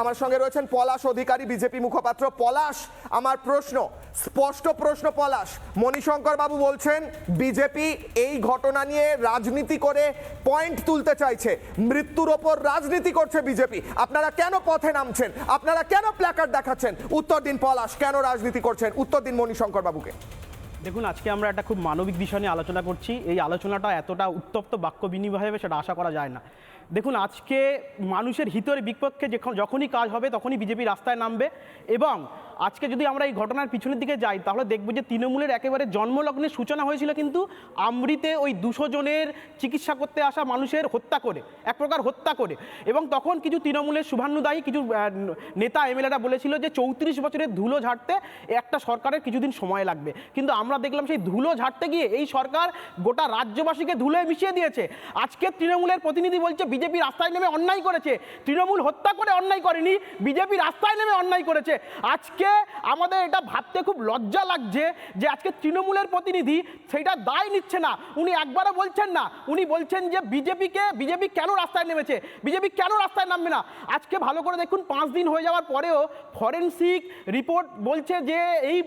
আমার সঙ্গে রয়েছেন পলাশ অধিকারী, বিজেপি মুখপাত্র। পলাশ, আমার প্রশ্ন, স্পষ্ট প্রশ্ন পলাশ। মণিশঙ্কর বাবু বলছেন, বিজেপি এই ঘটনা নিয়ে রাজনীতি করে পয়েন্ট তুলতে চাইছে। মৃত্যুর ওপর রাজনীতি করছে বিজেপি। আপনারা কেন পথে নামছেন? আপনারা কেন প্ল্যাকার্ড দেখাচ্ছেন? উত্তর দিন পলাশ, কেন রাজনীতি করছেন? উত্তর দিন মণিশঙ্কর বাবুকে। দেখুন, আজকে আমরা একটা খুব মানবিক বিষয় নিয়ে আলোচনা করছি। এই আলোচনাটা এতটা উত্তপ্ত বাক্য বিনিময় হবে সেটা আশা করা যায় না। দেখুন, আজকে মানুষের হিতের বিপক্ষে যখন- যখনই কাজ হবে তখনই বিজেপি রাস্তায় নামবে এবং আজকে যদি আমরা এই ঘটনার পিছনের দিকে যাই, তাহলে দেখব যে তৃণমূলের একেবারে জন্মলগ্নের সূচনা হয়েছিল কিন্তু আমৃতে ওই দুশো জনের চিকিৎসা করতে আসা মানুষের হত্যা করে, এক প্রকার হত্যা করে এবং তখন কিছু তৃণমূলের শুভান্নুদায়ী কিছু নেতা এমএলএরা বলেছিল যে চৌত্রিশ বছরের ধুলো ঝাড়তে একটা সরকারের কিছুদিন সময় লাগবে। কিন্তু আমরা দেখলাম সেই ধুলো ঝাড়তে গিয়ে এই সরকার গোটা রাজ্যবাসীকে ধুলোয় মিশিয়ে দিয়েছে। আজকে তৃণমূলের প্রতিনিধি বলছে, বিজেপি রাস্তায় নেমে অন্যায় করেছে। তৃণমূল হত্যা করে অন্যায় করেনি, বিজেপি রাস্তায় নেমে অন্যায় করেছে। আজকে আমাদের এটা ভাবতে খুব লজ্জা লাগছে যে আজকে তৃণমূলের প্রতিনিধি সেটা দায় নিচ্ছে না। উনি একবারও বলছেন না। উনি বলছেন যে বিজেপিকে, বিজেপি কেন রাস্তায় নেমেছে? বিজেপি কেন রাস্তায় নামবে না? আজকে ভালো করে দেখুন, পাঁচ দিন হয়ে যাওয়ার পরেও ফরেন্সিক রিপোর্ট বলছে যে এই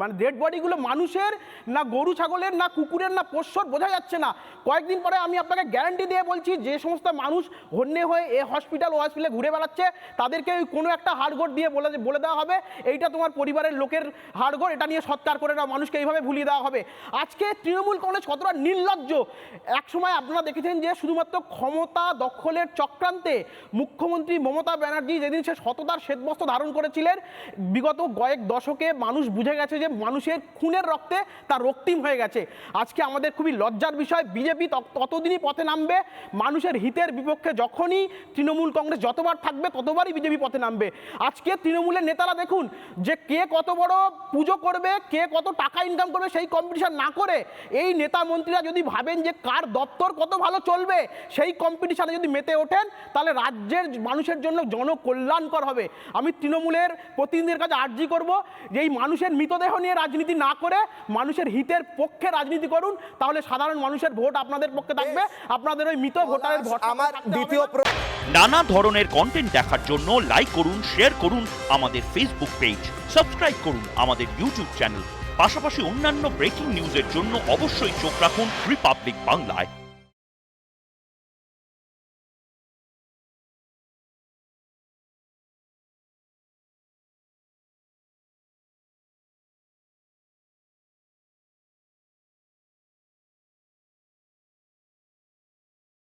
মানে ডেড বডিগুলো মানুষের না গরু ছাগলের, না কুকুরের, না পোষ্যর বোঝা যাচ্ছে না। কয়েকদিন পরে আমি আপনাকে গ্যারান্টি দিয়ে বলছি, যে সমস্ত মানুষ হন্যে হয়ে এ হসপিটাল ও হসপিটালে ঘুরে বেড়াচ্ছে, তাদেরকে ওই কোনো একটা হাড়গোড় দিয়ে বলে বলে দেওয়া হবে। এইটা তোমার পরিবারের লোকের হাড়গোড়, এটা নিয়ে সৎকার করে দাও মানুষকে এইভাবে ভুলিয়ে দেওয়া হবে। আজকে তৃণমূল কংগ্রেস কতটা নির্লজ্জ? একসময় আপনারা দেখেছেন যে শুধুমাত্র ক্ষমতা দখলের চক্রান্তে মুখ্যমন্ত্রী মমতা ব্যানার্জি যেদিন সে সততার শ্বেতবস্ত্র ধারণ করেছিলেন, বিগত কয়েক দশকে মানুষ বুঝে গেছে যে মানুষের খুনের রক্তে তার রক্তিম হয়ে গেছে। আজকে আমাদের খুবই লজ্জার বিষয়, বিজেপি ততদিনই পথে নামবে, মানুষের হিতের বিপক্ষে যখনই তৃণমূল কংগ্রেস যতবার থাকবে, ততবারই বিজেপি পথে নামবে। আজকে তৃণমূলের নেতারা দেখুন যে কে কত বড় পুজো করবে, কে কত টাকা ইনকাম করবে, সেই কম্পিটিশন না করে এই নেতা মন্ত্রীরা যদি ভাবেন যে কার দপ্তর কত ভালো চলবে, সেই কম্পিটিশনে যদি মেতে ওঠেন, তাহলে রাজ্যের মানুষের জন্য জনকল্যাণকর হবে। আমি তৃণমূলের প্রতিনিধিদের কাছে আর্জি করব যে এই মানুষের মৃতদেহ নিয়ে রাজনীতি না করে মানুষের হিতের পক্ষে রাজনীতি করুন তাহলে সাধারণ মানুষের ভোট আপনাদের পক্ষে থাকবে। আপনাদের ওই মৃত ভোটারের ভোট আমার দ্বিতীয় নানা ধরনের কন্টেন্ট দেখার জন্য লাইক করুন শেয়ার করুন আমাদের ফেসবুক পেজ সাবস্ক্রাইব করুন আমাদের ইউটিউব চ্যানেল পাশাপাশি অন্যান্য ব্রেকিং নিউজের জন্য অবশ্যই চোখ রাখুন রিপাবলিক বাংলায়